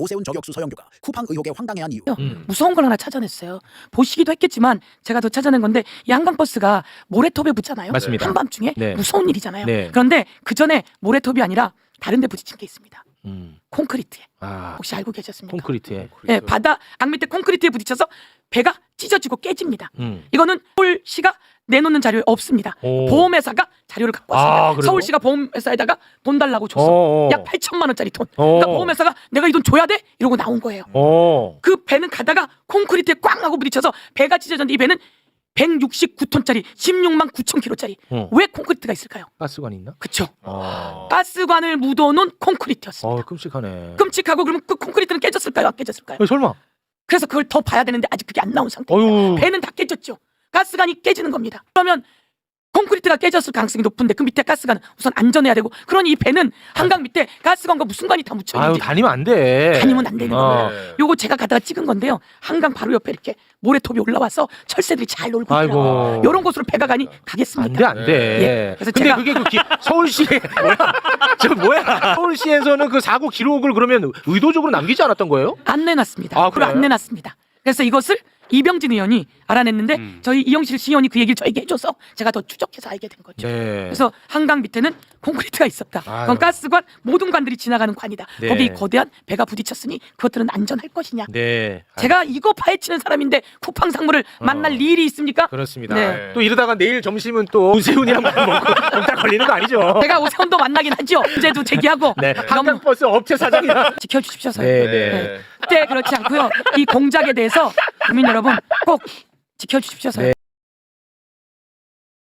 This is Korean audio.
오세훈 저격수 서영교가 쿠팡 의혹에 황당해한 이유. 음. 무서운 걸 하나 찾아냈어요. 보시기도 했겠지만 제가 더 찾아낸 건데 이 한강버스가 모래톱에 붙잖아요. 맞습니다. 한밤중에 네. 무서운 일이잖아요. 네. 그런데 그 전에 모래톱이 아니라 다른 데 부딪힌 게 있습니다. 음. 콘크리트에. 아, 혹시 알고 계셨습니까? 콘크리트에. 예, 바다 악 밑에 콘크리트에 부딪혀서 배가 찢어지고 깨집니다. 음. 이거는 서울시가 내놓는 자료에 없습니다. 오. 보험회사가 자료를 갖고 아, 왔습니다. 그래요? 서울시가 보험회사에다가 돈 달라고 줬어. 어, 어. 약 8천만 원짜리 돈. 어. 그러니까 보험회사가 내가 이 돈 줘야 돼? 이러고 나온 거예요. 어. 그 배는 가다가 콘크리트에 꽝 하고 부딪혀서 배가 찢어졌는데 이 배는 169톤짜리 16만 9천 킬로짜리. 어. 왜 콘크리트가 있을까요? 가스관 있나? 그쵸. 아. 가스관을 묻어놓은 콘크리트였습니다. 어, 끔찍하네. 끔찍하고 그러면 그 콘크리트는 깨졌을까요? 안 깨졌을까요? 어, 설마. 그래서 그걸 더 봐야 되는데 아직 그게 안 나온 상태예요. 어유. 배는 다 깨졌죠. 가스관이 깨지는 겁니다. 그러면 콘크리트가 깨졌을 가능성이 높은데 그 밑에 가스관은 우선 안전해야 되고 그러니 이 배는 한강 밑에 가스관과 무슨 관이 다 묻혀 아유, 있는지 다니면 안 돼. 다니면 안 되는 어. 거예요. 요거 제가 가다가 찍은 건데요. 한강 바로 옆에 이렇게 모래톱이 올라와서 철새들이 잘 놀고 아이고. 있더라고요. 요런 곳으로 배가 가니 안 돼, 가겠습니까? 안 돼. 예. 그래서 근데 제가- 그게 그 기, 서울시 뭐야? 저 뭐야? 서울시에서는 그 사고 기록을 그러면 의도적으로 남기지 않았던 거예요? 안 내놨습니다. 아, 그걸 안? 내놨습니다. 그래서 이것을 이병진 의원이 알아냈는데 음. 저희 이영실 시의원이 그 얘기를 저에게 해줘서 제가 더 추적해서 알게 된 거죠. 네. 그래서 한강 밑에는 콘크리트가 있었다. 아유. 그건 가스관 모든 관들이 지나가는 관이다. 네. 거기 거대한 배가 부딪혔으니 그것들은 안전할 것이냐. 네. 아, 제가 이거 파헤치는 사람인데 쿠팡 상무를 만날 어. 일이 있습니까? 그렇습니다. 네. 또 이러다가 내일 점심은 또 오세훈이랑 먹고 먹다 걸리는 거 아니죠? 제가 오세훈도 만나긴 하죠. 문제도 제기하고 네. 너무 한강 버스 업체 사장이랑. 지켜주십시오서. 네, 네. 네. 절대 그렇지 않고요. 이 공작에 대해서 국민 여러분 꼭 지켜주십시오서. 네.